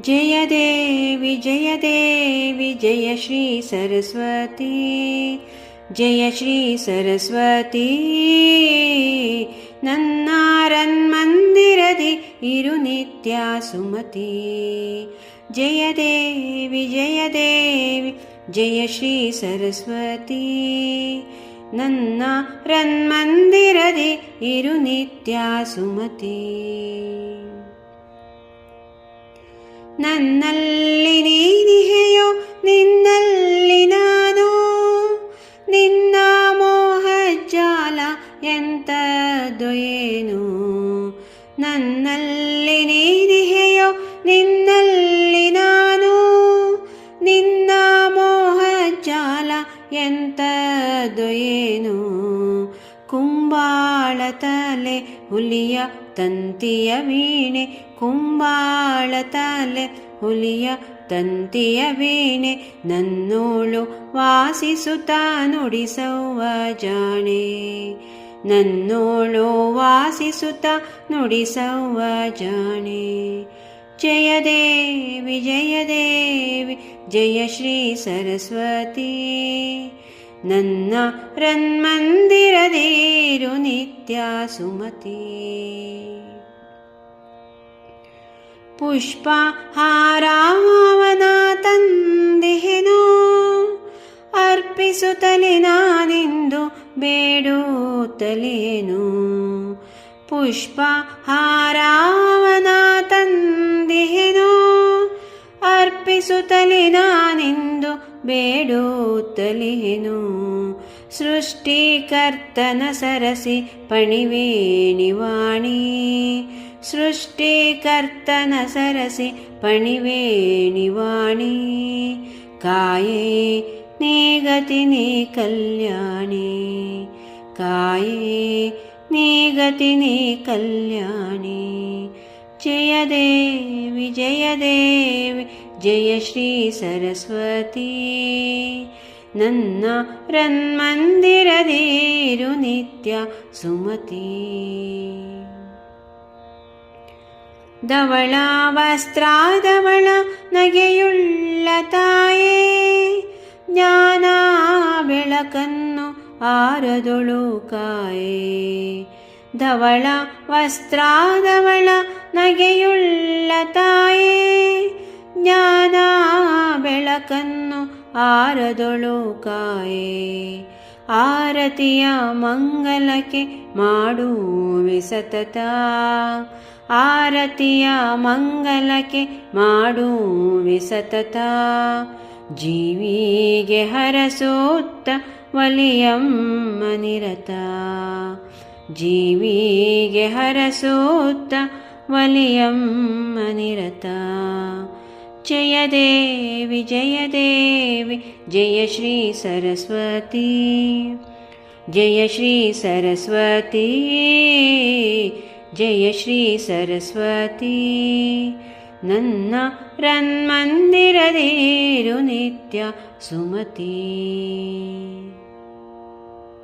जय देवि जय देवि जय श्री सरस्वती जय श्री सरस्वती। नन्ना इरुनित्या सुमती। जय देवि जय देवि जय श्री सरस्वती। नन्ना रन् इरुनित्या सुमती। ನನ್ನಲ್ಲಿ ನೀನಿಹೆಯೋ ನಿನ್ನಲ್ಲಿ ನಾನು. ನಿನ್ನ ಮೋಹಜಾಲ ಎಂಥದ್ದು ಏನು? ನನ್ನಲ್ಲಿ ನೀನಿಹೆಯೋ ನಿನ್ನಲ್ಲಿ ನಾನು. ನಿನ್ನ ಮೋಹಜಾಲ ಎಂಥದ್ದು ಏನು? ಕುಂಬಾಳ ತಲೆ ಹುಲಿಯ ತಂತಿಯ ವೀಣೆ. ಕುಂಬಾಳ ತಲೆ ಹುಲಿಯ ತಂತಿಯ ವೀಣೆ. ನನ್ನೋಳು ವಾಸಿಸುತ್ತ ನುಡಿಸವ್ವ ಜಾಣೆ. ನನ್ನೋಳು ವಾಸಿಸುತ್ತ ನುಡಿಸವ್ವ ಜಾಣೆ. ಜಯದೇವಿ ಜಯದೇವಿ ಜಯ ಜಯ ಶ್ರೀ ಸರಸ್ವತಿ. ನನ್ನ ರನ್ಮಂದಿರದೇರು ನಿತ್ಯ ಸುಮತಿ ಪುಷ್ಪ ಹಾರಾವನ ತಂದೆಹೆನೋ ಅರ್ಪಿಸುತ್ತಲೇ ನಾನಿಂದು ಬೇಡುತ್ತಲೇನು ಪುಷ್ಪ ಹಾರಾವನ ತಂದೆಹೆನೋ ಅರ್ಪಿಸುತ್ತಲೇ ನಾನಿಂದು ಬೇಡುತ್ತಲೇನು ಸೃಷ್ಟಿಕರ್ತನ ಸರಸಿ ಪಣಿವೇಣಿವಾಣಿ ಸೃಷ್ಟಿಕರ್ತನ ಸರಸಿ ಪಣಿವೇಣಿವಾಣಿ ಕಾಯೇ ನೀಗತಿ ನೀ ಕಲ್ಯಾಣಿ ಕಾಯೇ ನೀಗತಿ ನೀ ಕಲ್ಯಾಣಿ ಜಯ ದೇವಿ ಜಯ ದೇವಿ ಜಯ ಶ್ರೀ ಸರಸ್ವತಿ ನನ್ನ ರನ್ಮಂದಿರದೇರು ನಿತ್ಯ ಸುಮತಿ ಧವಳ ವಸ್ತ್ರಾದವಳ ನಗೆಯುಳ್ಳ ತಾಯೇ ಜ್ಞಾನ ಬೆಳಕನ್ನು ಆರದೊಳು ಕಾಯೇ ಧವಳ ವಸ್ತ್ರಾದವಳ ಬೆಳಕನ್ನು ಆರದೊಳು ಕಾಯೇ. ಆರತಿಯ ಮಂಗಲಕ್ಕೆ ಮಾಡುವೆ ಸತತ. ಆರತಿಯ ಮಂಗಲಕ್ಕೆ ಮಾಡುವೆ ಸತತ. ಜೀವಿಗೆ ಹರಸೋತ್ತ ವಲಿಯಮ್ಮ ನಿರತ. ಜೀವಿಗೆ ಹರಸೋತ್ತ ವಲಿಯಮ್ಮ ನಿರತ. ಜಯ ದೇವಿ ಜಯ ದೇವಿ ಜಯ ಶ್ರೀ ಸರಸ್ವತಿ ಜಯ ಶ್ರೀ ಸರಸ್ವತಿ ಜಯ ಶ್ರೀ ಸರಸ್ವತಿ ನನ್ನ ರನ್ಮಂದಿರದೇರು ನಿತ್ಯ ಸುಮತಿ